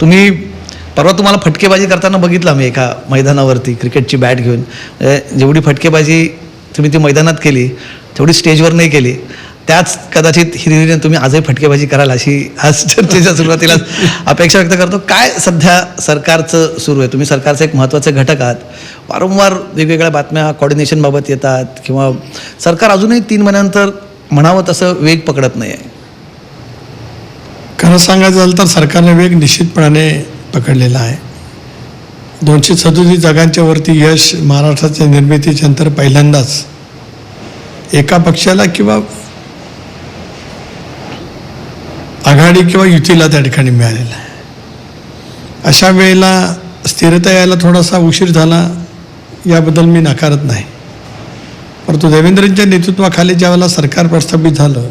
तुम्ही परवा तुम्हाला फटकेबाजी करताना बघितलं आम्ही एका मैदानावरती क्रिकेटची बॅट घेऊन. म्हणजे जेवढी फटकेबाजी तुम्ही ती मैदानात केली तेवढी स्टेजवर नाही केली. त्याच कदाचित हिरिरीने तुम्ही आजही फटकेबाजी कराल अशी आज चर्चेच्या सुरुवातीला अपेक्षा व्यक्त करतो. काय सध्या सरकारचं सुरू आहे? तुम्ही सरकारचं एक महत्त्वाचे घटक आहात. वारंवार वेगवेगळ्या बातम्या कॉर्डिनेशनबाबत येतात किंवा सरकार अजूनही तीन महिन्यानंतर म्हणावं तसं वेग पकडत नाही आहे खरं सांगायचं झालं तर सरकारने वेग निश्चितपणाने पकडलेला आहे. दोनशे सदोतीस जागांच्या वरती यश महाराष्ट्राच्या निर्मितीच्या नंतर पहिल्यांदाच एका पक्षाला किंवा आघाडी किंवा युतीला त्या ठिकाणी मिळालेला आहे. अशा वेळेला स्थिरता यायला थोडासा उशीर झाला याबद्दल मी नाकारत नाही. परंतु देवेंद्रजींच्या नेतृत्वाखाली ज्यावेळेला सरकार प्रस्थापित झालं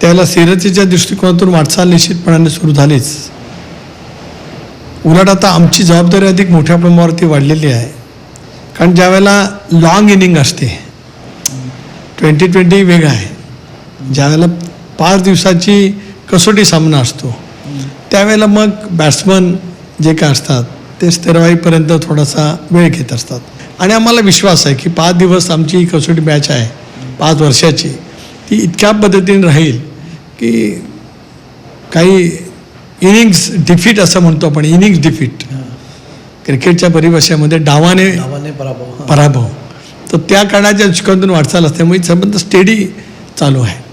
त्यावेळेला स्थिरतेच्या दृष्टिकोनातून वाटचाल निश्चितपणाने सुरू झालीच. उलट आता आमची जबाबदारी अधिक मोठ्या प्रमाणावरती वाढलेली आहे. कारण ज्यावेळेला लाँग इनिंग असते ट्वेंटी ट्वेंटी वेगळा आहे. ज्यावेळेला पाच दिवसाची कसोटी सामना असतो त्यावेळेला मग बॅट्समन जे काय असतात ते स्थिरवाईपर्यंत थोडासा वेळ घेत असतात. आणि आम्हाला विश्वास आहे की पाच दिवस आमची ही कसोटी मॅच आहे पाच वर्षाची. ती इतक्या पद्धतीने राहील की काही इनिंग्स डिफीट असं म्हणतो आपण इनिंग्स डिफीट. क्रिकेटच्या परिभाषेमध्ये डावाने नावाने पराभव पराभव. तर त्या काळाच्या दृष्टिकोनातून वाटचाल असल्यामुळे संबंध स्टेडी चालू आहे.